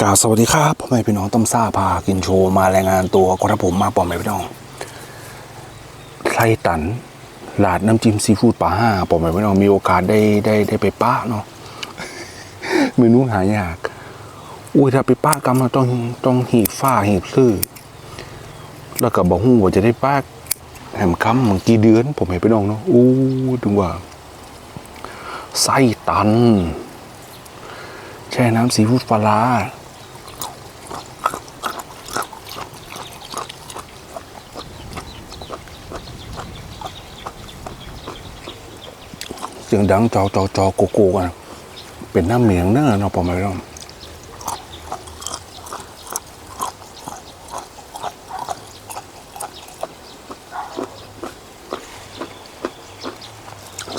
กราบสวัสดีครับพ่อแม่พี่น้องต้มซ่าพากินโชว์มาแรายงานตัวครับผมมาปอมแม่พี่น้องไส้ตันหลาดน้ำจิ้มซีฟู้ดป่าห้าปอมแม่พี่น้องมีโอกาสได้ได้ได้ไปป้าเนาะเมนูหายาก อุ้ยถ้าไปป้ากำเราต้องต้องหีบฝ้าหีบซื่อแล้วก็บอกหูว่าจะได้ป้าแหมคำมันกี่เดือน ผมเห็นพี่น้องเนาะอู้ถึงว่าไส้ตันแช่น้ำซีฟู้ดปลา เสียงดังจอจอจอโกโก้กันเป็นน้ำเหมียงเนอะเนาะปอไม่ต้อง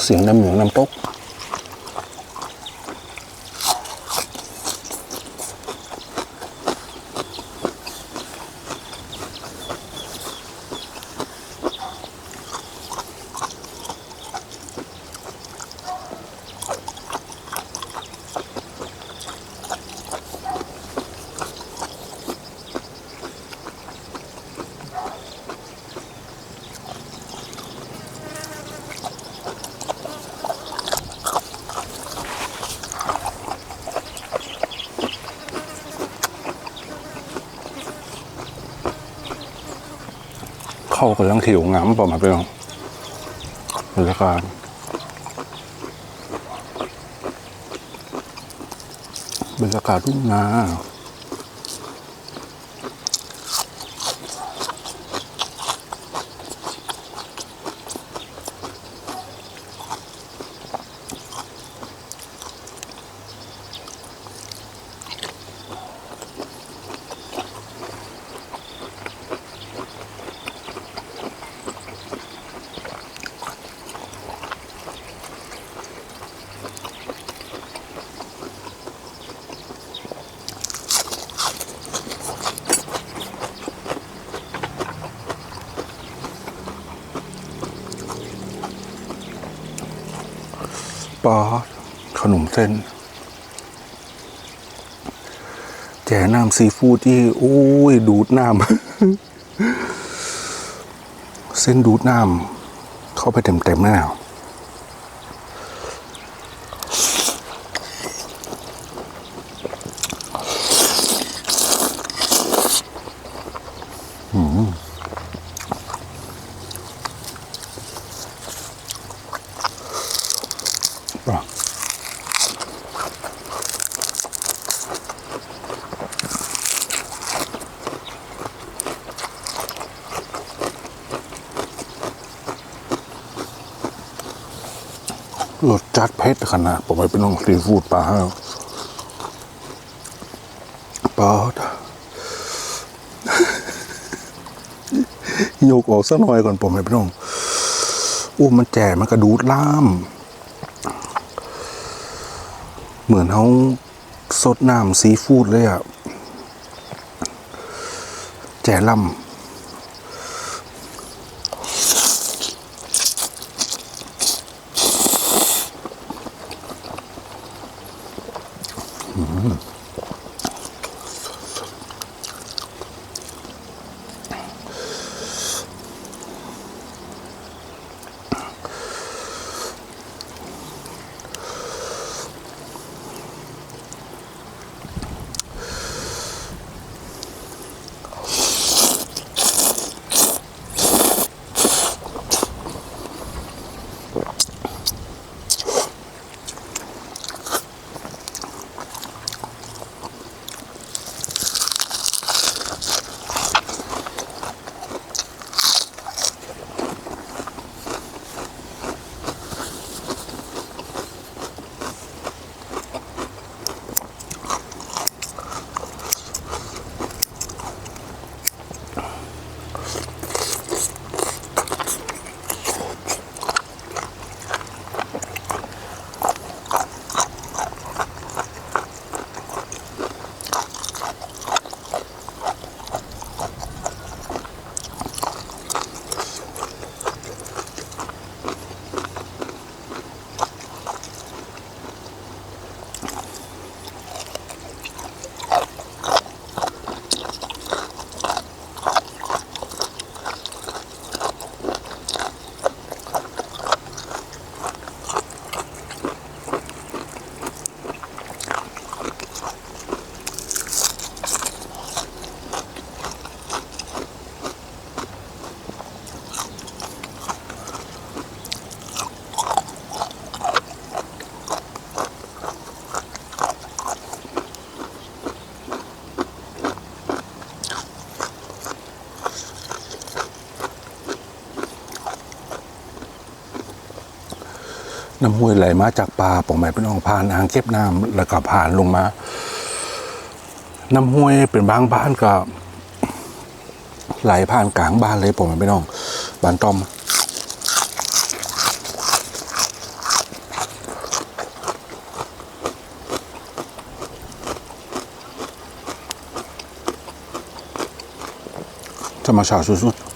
เสียงน้ำเหมียงน้ำตก เข้ากันทั้งถิวงามประมาณเป็นบรรยากาศบรรยากาศทุ่งนา ปาขนมเส้น แจ่น้ำซีฟู้ดที่โอ้ย ดูดน้ำ เส้นดูดน้ำเข้าไปเต็มๆแล้วร ผ็ดขนาดผมไปเป็นน้องซีฟู้ดปลาแล้วปลาโยกออกสักหน่อยก่อนผมไปเป็นน้องอู้มันแจ่มันกระดูดล่าม เหมือนเขาสดน้ำซีฟู้ดเลยอะแจ่ล่ำ น้ำห้วยไหลมาจากป่าปองแม่พี่น้องผ่านอ่างเก็บน้ำแล้วก็ผ่านลงมา น้ำห้วยเป็นบางบ้านก็ไหลผ่านกลางบ้านเลยปองแม่พี่น้องบ้านต้อมธรรมชาติสุดๆ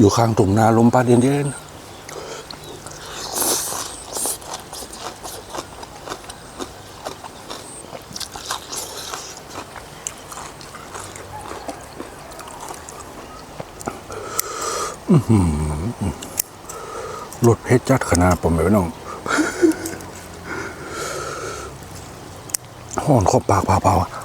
อยู่ข้างถุงนาลมพัดเย็นๆรสเผ็ดจัดขนาดผมไม่น้องห่อนขอบปากเปล่าๆ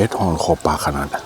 เพชรหอนขอบปากขนาดนั้น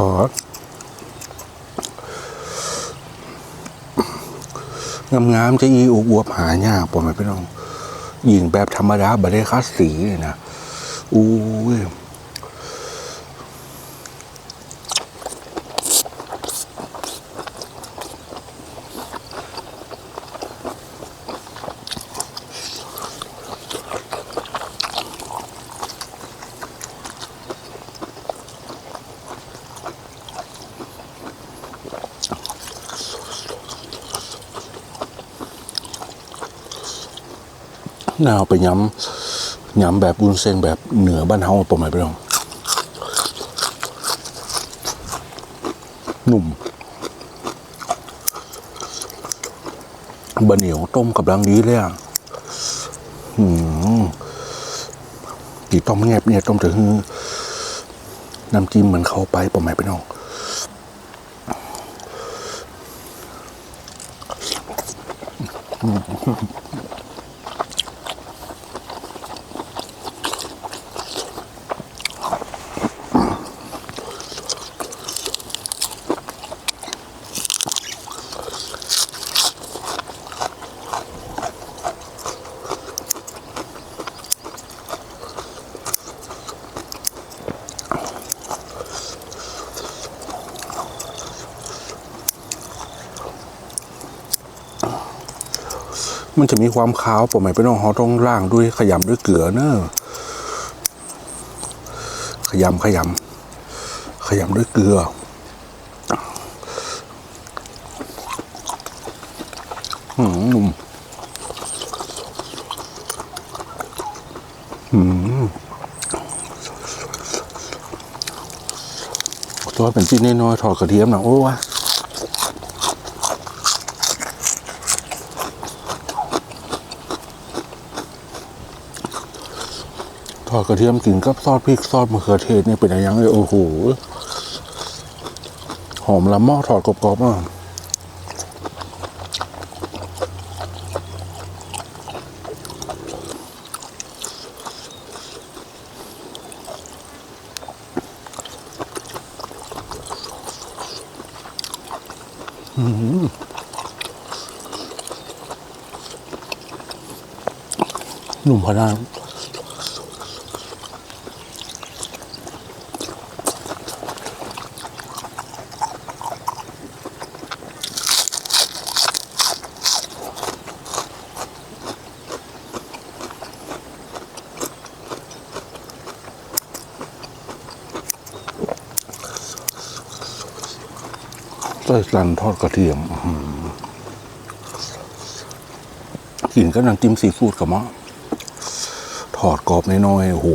ปอดงามๆจะอีอวบหายากปอไหมพี่น้องยิงแบบธรรมดาบัได้คัสสีเลยนะอู้ย น่าเอาไปย้ำย้ำแบบบุญเส้นแบบเหนือบ้านเฮาปอไหมพี่น้องหนุ่มบะเหนียวต้มกับรังดีเลยอะหืมกีต้มแงบเนี่ยต้มถึงน้ำจิ้มเหมือนเขาไปปอไหมพี่น้องมัันจะมีความขาวผมหมายเป็นว่าเราต้องล่างด้วยขยำด้วยเกลือเนอะขยำขยำขยำด้วยเกลือหืมหนุ่มหืมตัวเป็นชิ้นน้อยๆทอดกระเทียมนะโอ้วะ ทอดกระเทียมกินกับซอสพริกซอสมะเขือเทศเนี่ยเป็นอะไรยังไงโอ้โหหอมละหม้อทอดกรอบๆอะอื้อหือหนุ่มพอไส้สันทอดกระเทียมกินกับน้ำจิ้มซีฟู้ดกับมะทอดกรอบน้อยๆโอ้โห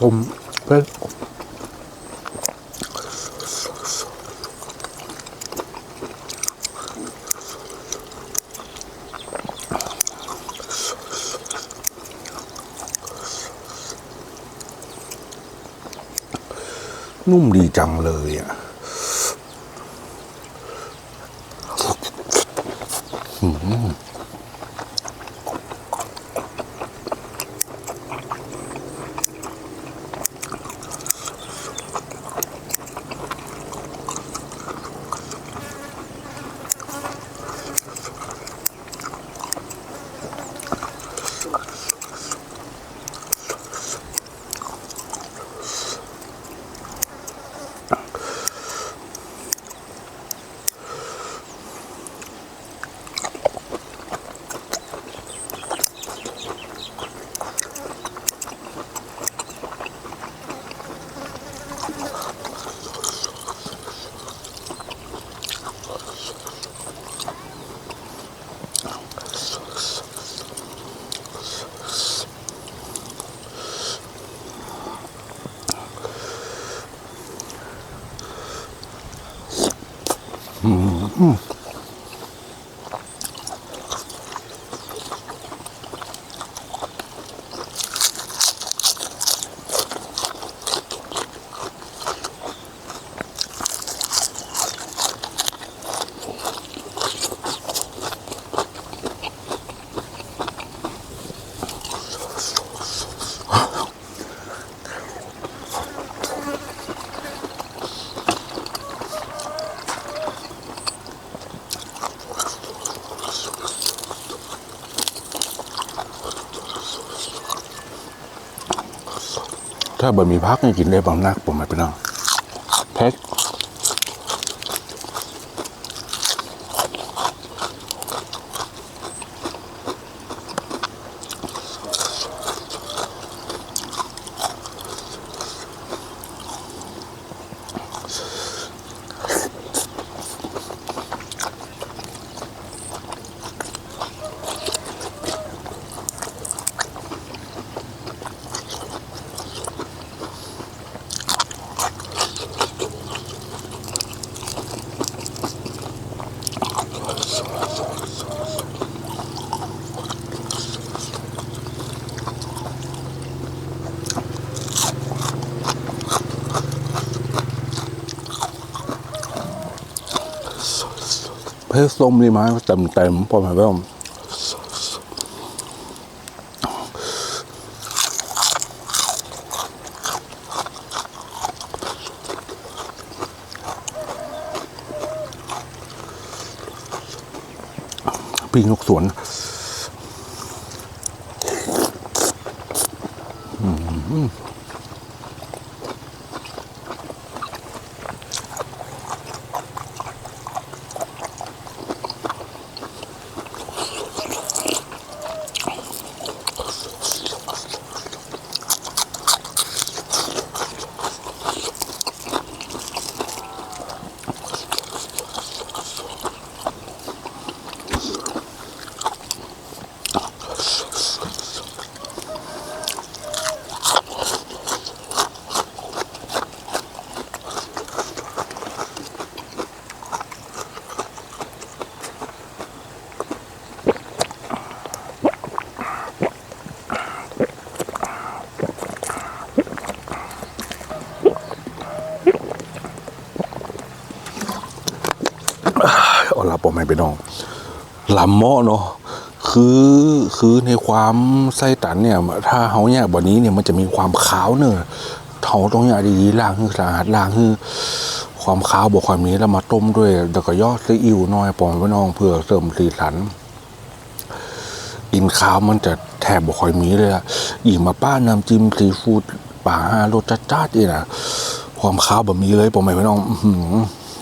ผมเพื่อ うん ถ้าบะหมี่พักให้กินได้บางนักผมไม่เป็นไรแพ็ค เพชรส้มนี่มาเต็มเต็มๆผมไม่เป็นไรปีนกสวนอาละผม ไม่ไปน้องลำเมาะเนาะคือคือในความไส้ตันเนี่ย ถ้าเฮาเนี่ยบนนี้เนี่ยมันจะมีความขาวเนอะเฮาต้องอย่าดีๆล้างคือสะอาดล้างคือความขาวบวกความนี้แล้วมาต้มด้วยแล้วก็ยอดซีอิ๊วน้อยปอมไปน้องเพื่อเสริมสีสันอินข้าวมันจะแทบบ่ค่อยมีเลยอะอีมาป้าน้ำจิ้มซีฟู้ดป่าห้ารสจัดๆอีกนะความข้าวแบบมีเลยปอมไม่พี่น้อง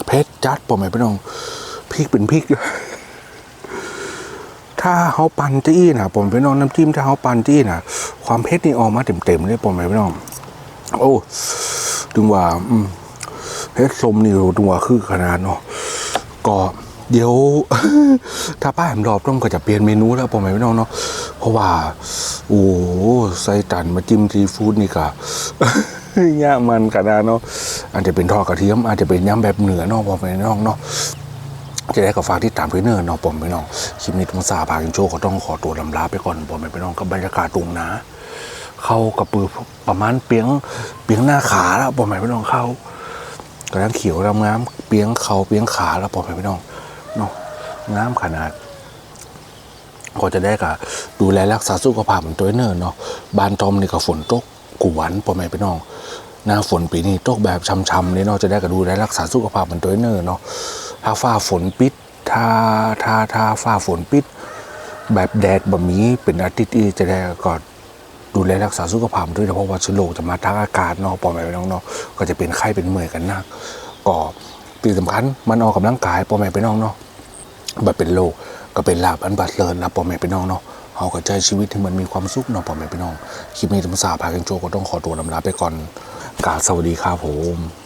เผ็ดจัดปอมไม่พี่น้อง พริกเป็นพริกถ้าเขาปั่นจี้นะผมพี่น้องน้ำจิ้มถ้าเขาปั่นจี้นะความเผ็ดนี่ออกมาเต็มๆเลยปอมไม่พี่น้อง โอ้ถึงว่าเฮ็ดสมนี่ตัวคือขนาดเนาะก็เดี๋ยว ถ้าป้าแหมรอบต้องก็จะเปลี่ยนเมนูแล้วพ่อแม่พี่น้องเนาะเพราะว่า โอ้ไส้ตันมาจิ้มซีฟู้ดนี่ก็ย่ามันขนาดเนาะอาจจะเป็นทอดกระเทียม อาจจะเป็นยำแบบเหนือเนาะพ่อแม่พี่น้องเนาะ จะได้กับฝากที่ตามด้วยเนอร์เนาะผมพี่น้องคลิปนี้ต้องซาพากินโชว์ก็ต้องขอตัวลำลาไปก่อนผมพี่น้องกับบรรยากาศตรงนะ เข้ากับปือประมาณเปียงเปียงหน้าขาแล้วผมพี่น้องเข้ากำลังเขียวรำงามเปียงเขาเปียงขาแล้วผมพี่น้องเนาะงามขนาดก็จะได้กับดูแลรักษาสุขภาพเหมือนตัวเนอร์เนาะบ้านจอมนี่ก็ฝนตกกวนพ่อม่พี่น้องหน้าฝนปีนี้ตกแบบช้ำๆเลยเนาะจะได้กับดูแลรักษาสุขภาพเหมือนตัวเนอร์เนาะ ถ้าฟ้าฝนปิด ถ้าถ้าถ้าฟ้าฝนปิด แบบแดดแบบนี้เป็นอาทิตย์ที่จะได้ก็ดูแลรักษาสุขภาพด้วยนะเพราะว่าเชื้อโรคจะมาทางอากาศเนาะพ่อแม่พี่น้องเนาะก็จะเป็นไข้เป็นเมื่อยกันนักก็ที่สำคัญมันออกกำลังกายพอแม่พี่น้องเนาะแบบเป็นโลกก็เป็นลาบอันบัดเลิศนะพ่อแม่พี่น้องเนาะเอาก็ใจชีวิตที่มันมีความสุขเนาะพ่อแม่พี่น้องคลิปนี้ธรรมศาสตร์พากันโจก็ต้องขอตัวลำลาไปก่อนกาสวัสดีครับผม